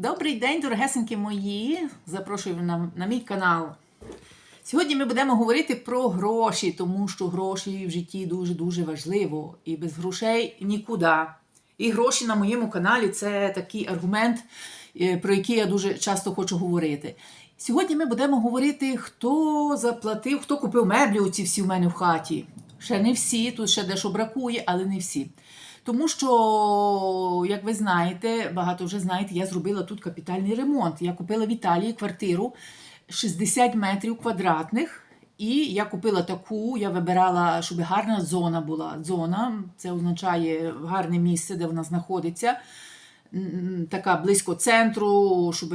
Добрий день, дорогесенькі мої! Запрошую на, на мій канал. Сьогодні ми будемо говорити про гроші, тому що гроші в житті дуже-дуже важливо. І без грошей нікуди. І гроші на моєму каналі це такий аргумент, е, про який я дуже часто хочу говорити. Сьогодні ми будемо говорити, хто заплатив, хто купив меблі оці всі в мене в хаті. Ще не всі, тут ще дещо бракує, але не всі. Тому що, як ви знаєте, багато вже знаєте, я зробила тут капітальний ремонт. Я купила в Італії квартиру 60 метрів квадратних. І я купила таку, я вибирала, щоб гарна зона була. Зона це означає гарне місце, де вона знаходиться. Така близько центру, щоб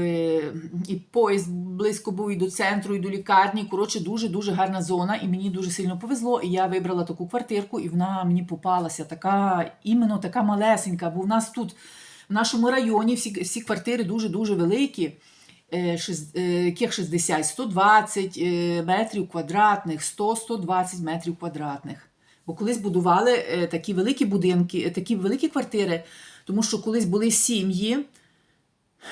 і поїзд близько був і до центру, і до лікарні. Коротше, дуже-дуже гарна зона, і мені дуже сильно повезло. І я вибрала таку квартирку, і вона мені попалася. Така, іменно така малесенька. Бо в нас тут, в нашому районі, всі, всі квартири дуже-дуже великі. Е, е, яких 60, 120 е, метрів квадратних, 100-120 метрів квадратних. Бо колись будували такі великі будинки, такі великі квартири, тому що колись були сім'ї,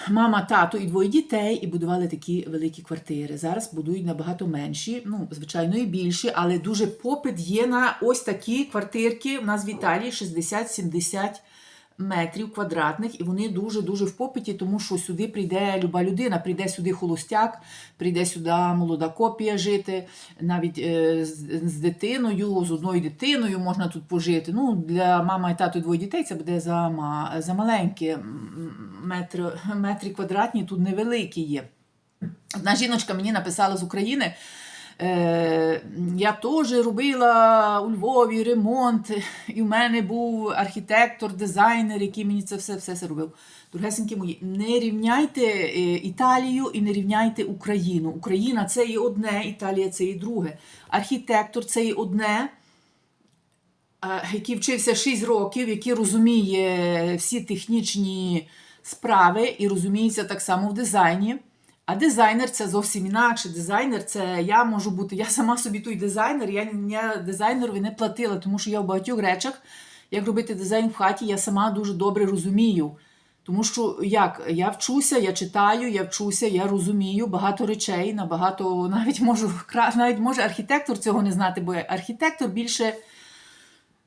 мама, тато і двоє дітей, і будували такі великі квартири. Зараз будують набагато менші, ну, звичайно, і більші, але дуже попит є на ось такі квартирки. У нас в Італії 60-70 метрів квадратних, і вони дуже-дуже в попиті, тому що сюди прийде люба людина, прийде сюди холостяк, прийде сюди молода копія жити, навіть е, з, з дитиною, з одною дитиною можна тут пожити. Ну, для мами і тато і двоє дітей це буде за, за маленьке. М, Метр, метри квадратні тут невеликі є. Одна жіночка мені написала з України. Е, я теж робила у Львові ремонт, і в мене був архітектор, дизайнер, який мені це все, все, все робив. Дорогесенькі мої, не рівняйте е, Італію і не рівняйте Україну. Україна це і одне, Італія це і друге. Архітектор це і одне, е, який вчився 6 років, який розуміє всі технічні справи і розуміється так само в дизайні. А дизайнер це зовсім інакше. Дизайнер це я можу бути, я сама собі той дизайнер, я, я дизайнерові не платила, тому що я в багатьох речах, як робити дизайн в хаті, я сама дуже добре розумію. Тому що як я вчуся, я читаю, я вчуся, я розумію багато речей, набагато навіть можу навіть може архітектор цього не знати, бо архітектор більше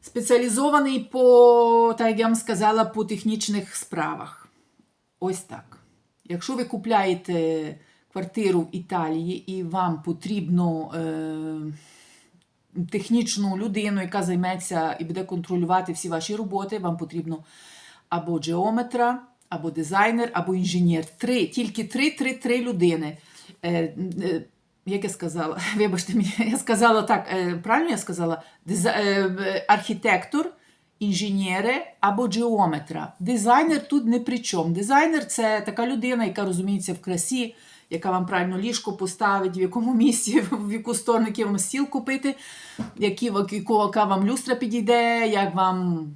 спеціалізований по, так як я вам сказала, по технічних справах. Ось так. Якщо ви купляєте квартиру в Італії і вам потрібно е, технічну людину, яка займеться і буде контролювати всі ваші роботи, вам потрібно або джеометра, або дизайнер, або інженер. Три, тільки три, три, три людини. Е, е, як я сказала, вибачте мені, я сказала так, е, правильно я сказала? Диза, е, е, архітектор, інженери або джеометра. Дизайнер тут не при чому. Дизайнер це така людина, яка розуміється в красі, яка вам правильно ліжко поставить, в якому місці, в яку сторону який вам стіл купити, які, яка вам люстра підійде, як вам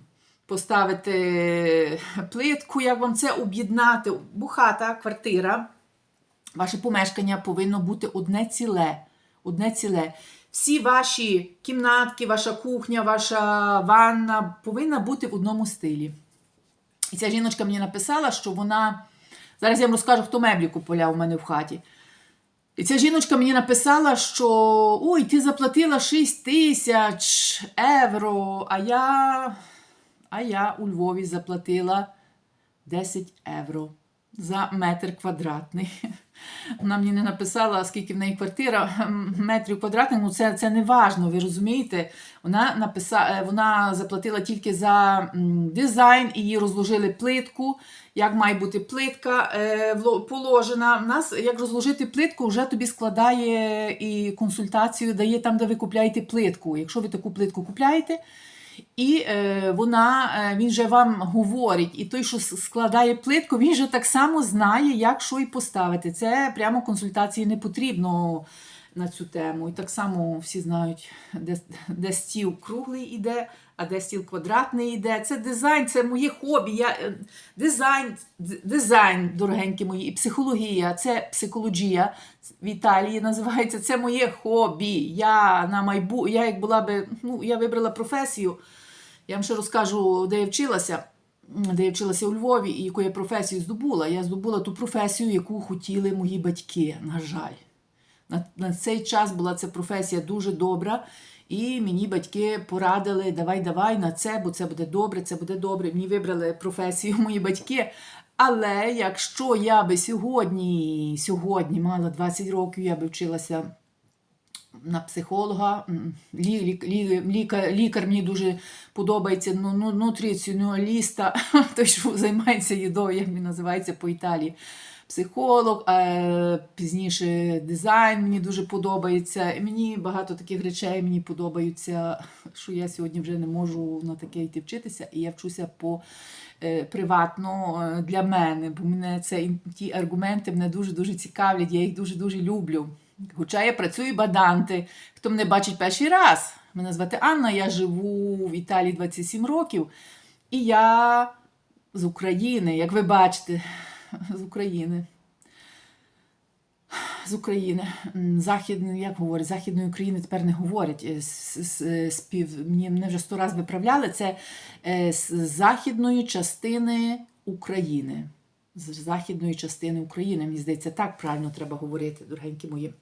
поставити плитку, як вам це об'єднати. Бо хата, квартира, ваше помешкання повинно бути одне ціле. Одне ціле. Всі ваші кімнатки, ваша кухня, ваша ванна повинна бути в одному стилі. І ця жіночка мені написала, що вона. Зараз я вам розкажу, хто меблі купував у мене в хаті. І ця жіночка мені написала, що ой, ти заплатила 6 тисяч євро, а я, а я у Львові заплатила 10 євро за метр квадратний. Вона мені не написала, скільки в неї квартира м, метрів квадратних. Ну це, це не важно, ви розумієте? Вона написала, вона заплатила тільки за дизайн, їй розложили плитку. Як має бути плитка е, положена. У нас як розложити плитку, вже тобі складає і консультацію дає там, де ви купляєте плитку. Якщо ви таку плитку купляєте, і е, вона, е, він же вам говорить, і той, що складає плитку, він же так само знає, як що і поставити. Це прямо консультації не потрібно на цю тему. І так само всі знають, де, де стіл круглий іде, а де стіл квадратний іде. Це дизайн, це моє хобі. Я, е, дизайн, дизайн, дорогенькі мої, і психологія, це психологія в Італії називається. Це моє хобі. Я на майбу... я як була би, ну, я вибрала професію. Я вам ще розкажу, де я вчилася. де я вчилася у Львові, і яку я професію здобула. Я здобула ту професію, яку хотіли мої батьки, на жаль. На, на цей час була ця професія дуже добра, і мені батьки порадили: давай, давай на це, бо це буде добре, це буде добре. Мені вибрали професію мої батьки. Але якщо я би сьогодні, сьогодні мала 20 років, я би вчилася на психолога, лі, лі, лі, лікар, лікар мені дуже подобається, ну, ну, нутриціоналіста, той, що займається їдою, як він називається по Італії. Психолог, а пізніше дизайн мені дуже подобається. І Мені багато таких речей мені подобаються, що я сьогодні вже не можу на таке йти вчитися, і я вчуся по е, приватно е, для мене, бо мене це ті аргументи мене дуже дуже цікавлять, я їх дуже дуже люблю. Хоча я працюю баданти. Хто мене бачить перший раз? Мене звати Анна, я живу в Італії 27 років, і я з України, як ви бачите, з України. З України. М, Західної, як говорять, Західної України тепер не говорять. Е, Спів, мені вже сто разів виправляли. Це е, з західної частини України. З західної частини України. Мені здається, так правильно треба говорити, дорогенькі мої.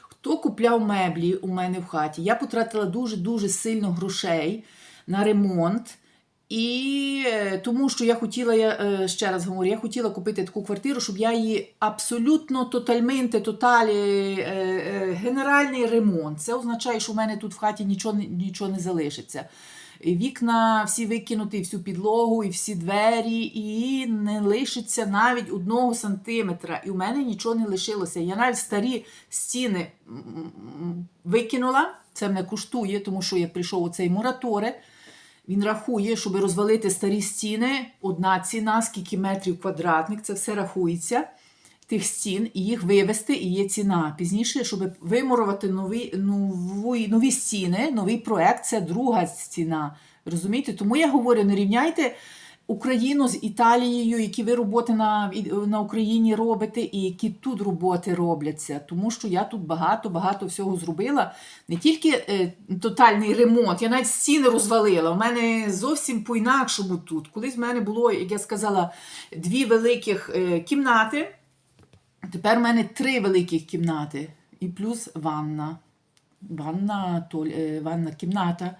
Хто купляв меблі у мене в хаті? Я потратила дуже-дуже сильно грошей на ремонт. І е, тому що я хотіла, я е, ще раз говорю, я хотіла купити таку квартиру, щоб я її абсолютно тотальменте, тоталі, е, генеральний ремонт. Це означає, що в мене тут в хаті нічого, нічого не залишиться. І Вікна всі викинуті, всю підлогу, і всі двері, і не лишиться навіть одного сантиметра. І у мене нічого не лишилося. Я навіть старі стіни викинула. Це мене коштує, тому що я прийшов у цей мораторе. Він рахує, щоб розвалити старі стіни, одна ціна, скільки метрів квадратних, це все рахується. Тих стін і їх вивести, і є ціна. Пізніше, щоб вимурувати нові, нові, нові стіни, новий проект, це друга ціна. Розумієте? Тому я говорю, не рівняйте Україну з Італією, які ви роботи на, на Україні робите, і які тут роботи робляться. Тому що я тут багато-багато всього зробила. Не тільки е, тотальний ремонт, я навіть стіни розвалила. У мене зовсім по-інакшому тут. Колись в мене було, як я сказала, дві великих е, кімнати. Тепер в мене три великих кімнати і плюс ванна. Ванна, то, е, ванна кімната,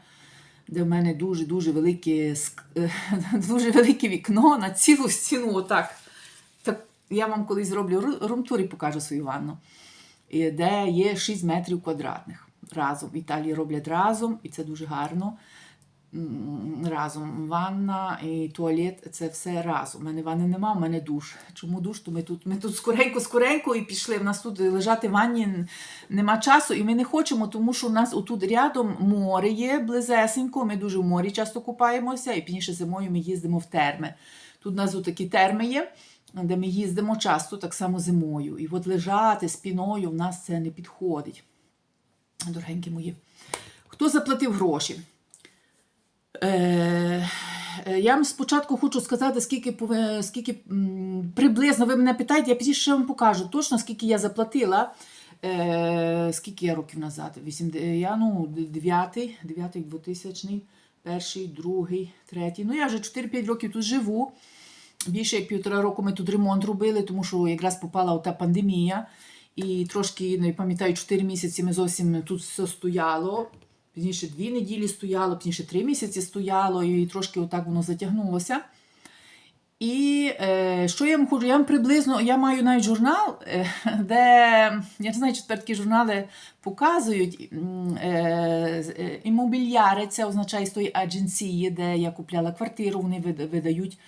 де в мене дуже-дуже велике, дуже велике вікно на цілу стіну. Отак. Так, я вам колись зроблю ру- румтур і покажу свою ванну, де є 6 метрів квадратних. Разом. В Італії роблять разом, і це дуже гарно. Разом ванна і туалет це все разом. У мене ванни нема, у мене душ. Чому душ? То ми тут, ми тут скоренько, скоренько і пішли. У нас тут лежати в ванні нема часу, і ми не хочемо, тому що у нас отут рядом море є близесенько. Ми дуже в морі часто купаємося, і пізніше зимою ми їздимо в терми. Тут у нас такі терми є, де ми їздимо часто, так само зимою. І от лежати спіною в нас це не підходить. Дорогенькі мої. Хто заплатив гроші? Е, е, я вам спочатку хочу сказати, скільки, скільки приблизно ви мене питаєте, я пізніше вам покажу точно, скільки я заплатила. Е, скільки я років назад? Вісім, я ну, 9, 9 2000, перший, другий, третій. Ну, я вже 4-5 років тут живу. Більше як півтора року ми тут ремонт робили, тому що якраз попала та пандемія. І трошки, не пам'ятаю, 4 місяці ми зовсім тут все стояло. Пізніше дві неділі стояло, пізніше три місяці стояло, і трошки отак воно затягнулося. І е, що я вам хочу? Я вам приблизно я маю навіть журнал, е, де я не знаю, чи такі журнали показують е, е, це означає з тої адженції, де я купляла квартиру, вони видають,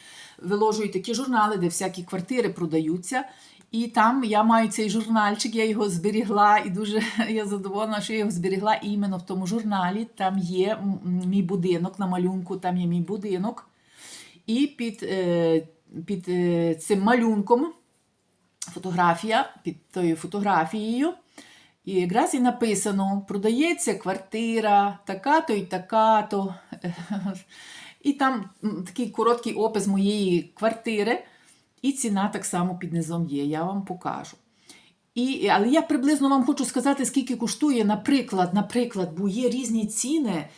виложують такі журнали, де всякі квартири продаються. І там я маю цей журнальчик, я його зберігла, і дуже я задоволена, що я його зберігла іменно в тому журналі. Там є мій будинок на малюнку, там є мій будинок. І під, е, під е, цим малюнком фотографія, під тою фотографією. І якраз і написано: продається квартира, така-то і така-то. І там такий короткий опис моєї квартири, і ціна так само під низом є. Я вам покажу. І, але я приблизно вам хочу сказати, скільки коштує, наприклад, наприклад, бо є різні ціни.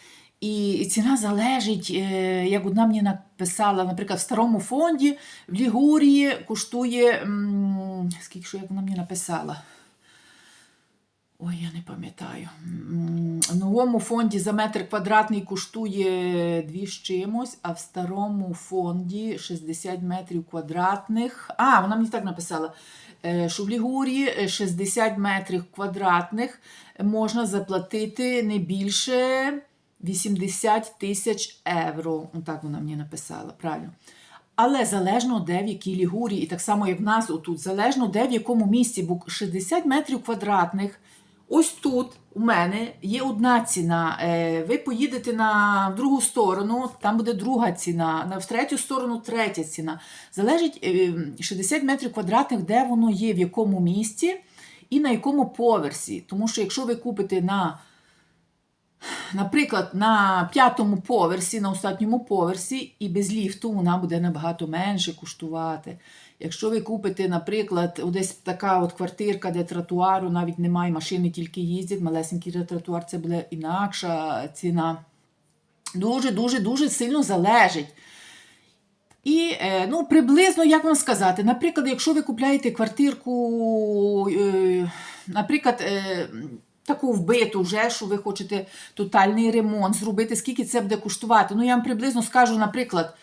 І ціна залежить, е, як одна мені написала, наприклад, в старому фонді в Лігурії коштує, скільки що як вона мені написала. Ой, я не пам'ятаю. В новому фонді за метр квадратний коштує 2 з чимось, а в старому фонді 60 метрів квадратних. А, вона мені так написала, е, що в Лігурії е, 60 метрів квадратних можна заплатити не більше 80 тисяч євро. Так вона мені написала, правильно. Але залежно де в якій лігурії, і так само як в нас отут, залежно де в якому місці, бо 60 метрів квадратних. Ось тут у мене є одна ціна. Е, Ви поїдете на другу сторону, там буде друга ціна, на в третю сторону третя ціна. Залежить е, 60 метрів квадратних, де воно є, в якому місці і на якому поверсі. Тому що якщо ви купите на Наприклад, на п'ятому поверсі, на останньому поверсі, і без ліфту вона буде набагато менше коштувати. Якщо ви купите, наприклад, десь така от квартирка, де тротуару навіть немає, машини тільки їздять, малесенький тротуар, це буде інакша ціна. Дуже-дуже дуже сильно залежить. І е, ну, приблизно, як вам сказати, наприклад, якщо ви купляєте квартирку, е, наприклад, е, таку вбиту вже, що ви хочете тотальний ремонт зробити, скільки це буде коштувати. Ну, я вам приблизно скажу, наприклад,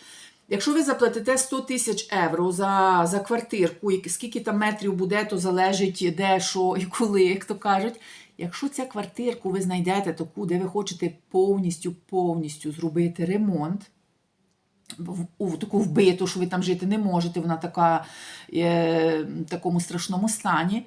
якщо ви заплатите 100 тисяч євро за, за квартирку, скільки там метрів буде, то залежить де, що і коли, як то кажуть. Якщо ця квартирку ви знайдете таку, де ви хочете повністю повністю зробити ремонт, у таку вбиту, що ви там жити не можете, вона така е, в такому страшному стані,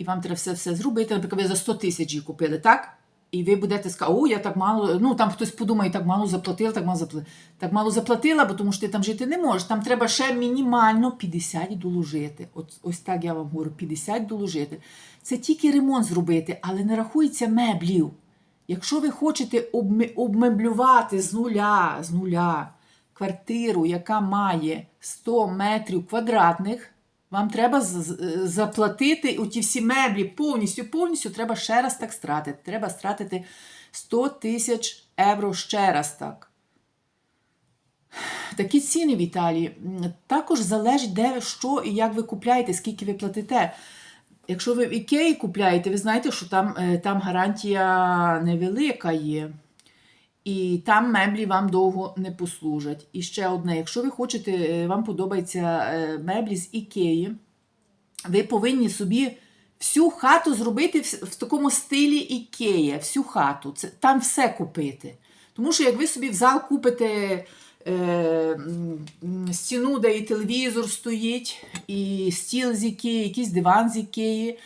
і вам треба все все зробити. Наприклад, ви за 100 тисяч її купили, так? І ви будете сказати, о, я так мало, ну там хтось подумає, так мало заплатила, так мало заплатила. Так мало заплатила, бо тому що ти там жити не можеш. Там треба ще мінімально 50 доложити. От, ось так я вам говорю, 50 доложити. Це тільки ремонт зробити, але не рахується меблів. Якщо ви хочете обмеблювати з нуля, з нуля квартиру, яка має 100 метрів квадратних, вам треба заплатити у ті всі меблі повністю, повністю треба ще раз так стратити. Треба стратити 100 тисяч євро ще раз так. Такі ціни в Італії. Також залежить, де що і як ви купляєте, скільки ви платите. Якщо ви в Ікеї купляєте, ви знаєте, що там, е, там гарантія невелика є. І там меблі вам довго не послужать. І ще одне, якщо ви хочете, е, вам подобаються е, меблі з Ікеї, ви повинні собі всю хату зробити в, такому стилі Ікея, всю хату. Це, там все купити. Тому що як ви собі в зал купите е, стіну, де і телевізор стоїть, і стіл з Ікеї, якийсь диван з Ікеї,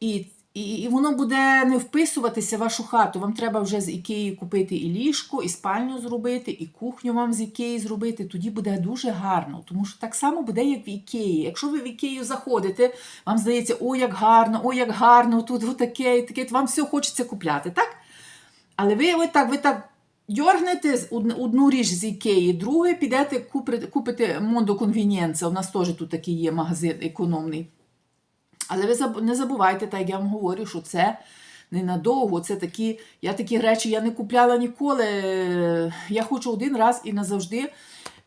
і, і, і воно буде не вписуватися в вашу хату. Вам треба вже з Ікеї купити і ліжко, і спальню зробити, і кухню вам з Ікеї зробити. Тоді буде дуже гарно. Тому що так само буде, як в Ікеї. Якщо ви в Ікею заходите, вам здається, о, як гарно, о, як гарно, тут отаке, і таке, вам все хочеться купляти, так? Але ви, ви так, ви так дьоргнете одну, річ з Ікеї, друге підете купите, купите Мондо Конвінієнца. У нас теж тут такий є магазин економний. Але ви не забувайте, так як я вам говорю, що це ненадовго. Це такі, я такі речі я не купляла ніколи. Я хочу один раз і назавжди.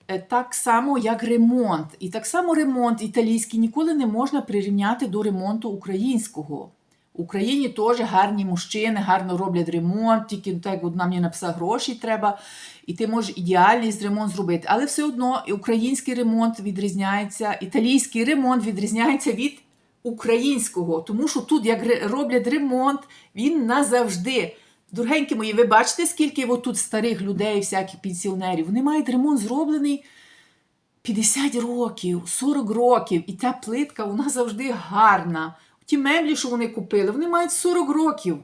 Е, Так само, як ремонт. І так само ремонт італійський ніколи не можна прирівняти до ремонту українського. В Україні теж гарні мужчини, гарно роблять ремонт, тільки так як одна мені написала, гроші треба, і ти можеш ідеальний ремонт зробити. Але все одно український ремонт відрізняється, італійський ремонт відрізняється від українського, тому що тут, як роблять ремонт, він назавжди. Дорогенькі мої, ви бачите, скільки тут старих людей, всяких пенсіонерів, вони мають ремонт зроблений 50 років, 40 років, і та плитка вона завжди гарна. Ті меблі, що вони купили, вони мають 40 років.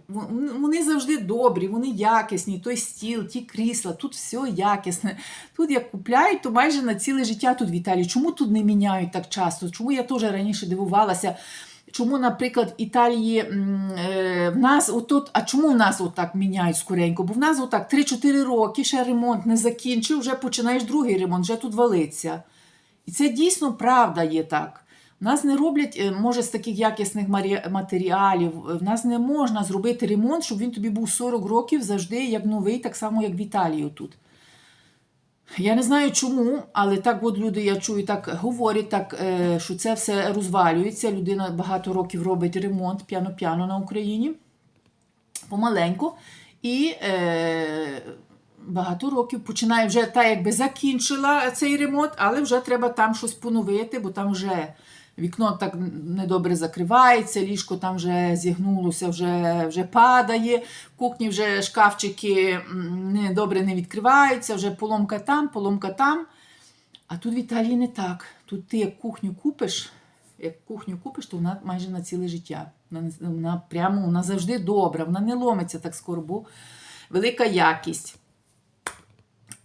Вони завжди добрі, вони якісні. Той стіл, ті крісла, тут все якісне. Тут як купляють, то майже на ціле життя тут в. Чому тут не міняють так часто? Чому я теж раніше дивувалася? Чому, наприклад, в Італії е, в нас отут, а чому в нас отак міняють скоренько? Бо в нас отак 3-4 роки ще ремонт не закінчив, вже починаєш другий ремонт, вже тут валиться. І це дійсно правда є так. Нас не роблять, е, може, з таких якісних матеріалів. е, В нас не можна зробити ремонт, щоб він тобі був 40 років завжди як новий, так само, як в Італії тут. Я не знаю чому, але так от люди, я чую, так говорять, так, е, що це все розвалюється. Людина багато років робить ремонт п'яно-п'яно на Україні, помаленьку. І е, багато років починає вже та якби закінчила цей ремонт, але вже треба там щось поновити, бо там вже вікно так недобре закривається, ліжко там вже зігнулося, вже, вже падає, в кухні вже шкафчики недобре не відкриваються, вже поломка там, поломка там. А тут в Італії не так. Тут ти як кухню купиш, як кухню купиш, то вона майже на ціле життя. Вона, вона прямо вона завжди добра, вона не ломиться так скоро, бо велика якість.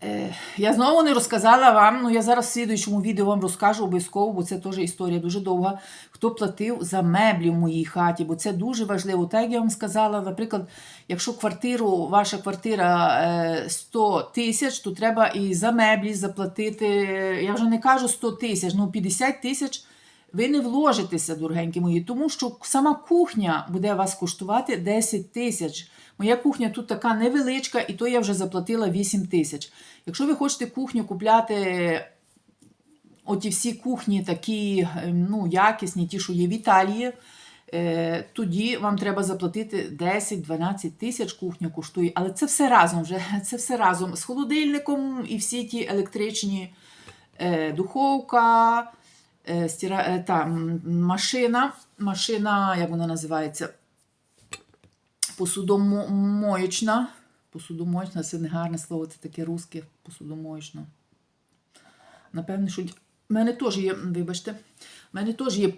Е, я знову не розказала вам, ну я зараз в слідуючому відео вам розкажу обов'язково, бо це теж історія дуже довга. Хто платив за меблі в моїй хаті, бо це дуже важливо. Так як я вам сказала, наприклад, якщо квартиру, ваша квартира е, 100 тисяч, то треба і за меблі заплатити. Я вже не кажу 100 тисяч, ну 50 тисяч. Ви не вложитеся, дорогенькі мої, тому що сама кухня буде вас коштувати 10 тисяч. Моя кухня тут така невеличка, і то я вже заплатила 8 тисяч. Якщо ви хочете кухню купляти, оті всі кухні такі ем, ну, якісні, ті, що є в Італії, е, тоді вам треба заплатити 10-12 тисяч кухня коштує. Але це все разом вже, це все разом з холодильником і всі ті електричні е, духовка, е, стіра, та, машина, машина, як вона називається? Посудомоєчна. Посудомоєчна, це не гарне слово, це таке русське, посудомоєчна. Напевне, що в мене теж є, вибачте, в мене теж є,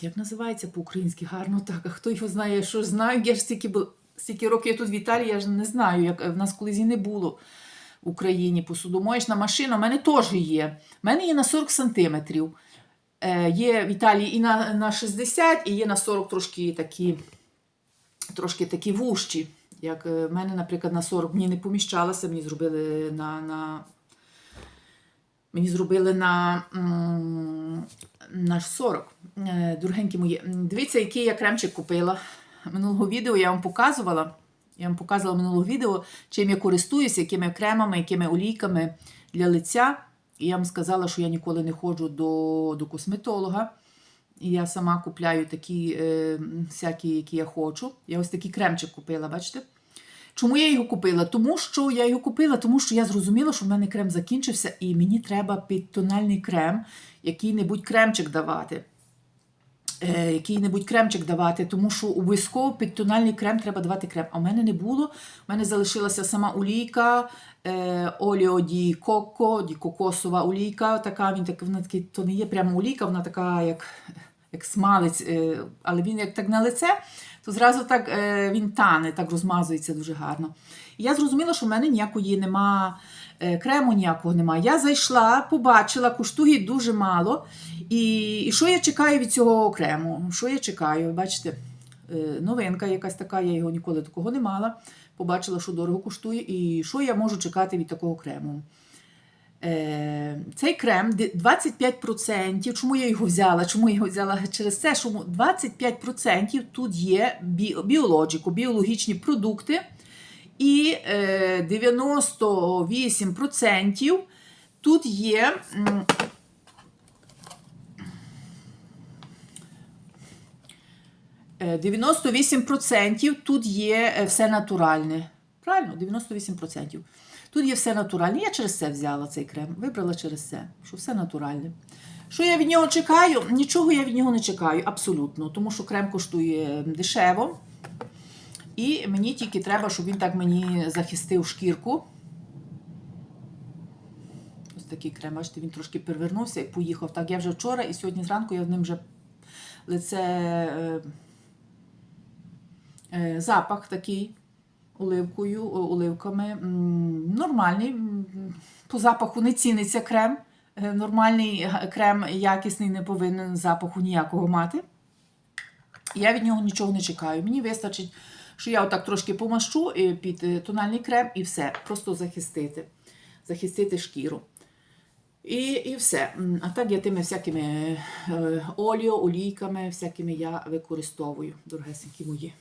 як називається по-українськи, гарно так. А хто його знає, що знаю, я ж стільки, стільки років я тут в Італії, я ж не знаю, як в нас колись і не було в Україні посудомоєчна машина. У мене теж є. У мене є на 40 сантиметрів. Е, Є в Італії і на, на 60, і є на 40 трошки такі, трошки такі вущі. Як е, в мене, наприклад, на 40 мені не поміщалося, мені зробили на, на Мені зробили на, на 40. Е, Дорогенькі мої. Дивіться, який я кремчик купила. Минулого відео я вам показувала. Я вам показувала минулого відео, чим я користуюся, якими кремами, якими олійками для лиця. І я вам сказала, що я ніколи не ходжу до, до косметолога. І я сама купляю такі е, всякі, які я хочу. Я ось такий кремчик купила, бачите? Чому я його купила? Тому що я його купила, тому що я зрозуміла, що в мене крем закінчився, і мені треба підтональний крем, який-небудь кремчик давати. Е, який-небудь кремчик давати, тому що обов'язково підтональний крем треба давати крем. А в мене не було. У мене залишилася сама олійка, е, оліо ді коко, ді кокосова олійка. Така, він так, вона такий, то не є прямо олійка, вона така, як, як смалець, е, але він як так на лице, то зразу так е, він тане, так розмазується дуже гарно. І я зрозуміла, що в мене ніякої нема е, крему, ніякого нема. Я зайшла, побачила, коштує дуже мало. І, і що я чекаю від цього крему? Що я чекаю? Бачите, новинка якась така, я його ніколи такого не мала. Побачила, що дорого коштує, і що я можу чекати від такого крему. Е, Цей крем 25%. Чому я його взяла? Чому я його взяла через це? Що 25% тут є бі- біологіку, біологічні продукти, і е, 98% тут є. м, Е, 98% тут є е, все натуральне. Правильно, 98%. Тут є все натуральне. Я через це взяла цей крем. Вибрала через це, що все натуральне. Що я від нього чекаю? Нічого я від нього не чекаю, абсолютно. Тому що крем коштує дешево. І мені тільки треба, щоб він так мені захистив шкірку. Ось такий крем, бачите, він трошки перевернувся і поїхав. Так, я вже вчора і сьогодні зранку я в ним вже лице. Е, е, запах такий оливкою, оливками. Нормальний. По запаху не ціниться крем. Е, Нормальний крем якісний не повинен запаху ніякого мати. Я від нього нічого не чекаю. Мені вистачить, що я отак трошки помащу е, під е, тональний крем і все. Просто захистити. Захистити шкіру. І, і все. А так я тими всякими оліо, олійками, всякими я використовую, дорогесенькі мої.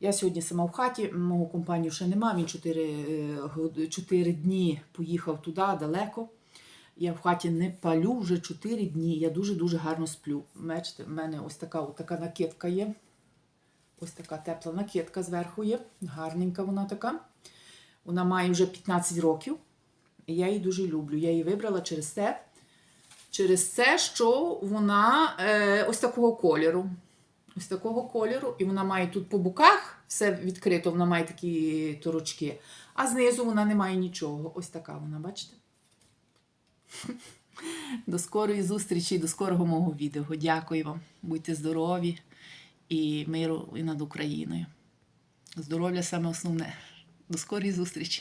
Я сьогодні сама в хаті, мого компанію ще нема, він 4, 4 дні поїхав туди далеко. Я в хаті не палю вже 4 дні. Я дуже-дуже гарно сплю. Бачите, в мене ось така, ось така накидка є. Ось така тепла накидка зверху є. Гарненька вона така. Вона має вже 15 років. І я її дуже люблю. Я її вибрала через те, через те, що вона е, ось такого кольору. Ось такого кольору, і вона має тут по боках все відкрито, вона має такі торочки, а знизу вона не має нічого. Ось така вона, бачите? До скорої зустрічі, до скорого мого відео. Дякую вам. Будьте здорові і миру і над Україною. Здоров'я саме основне. До скорої зустрічі!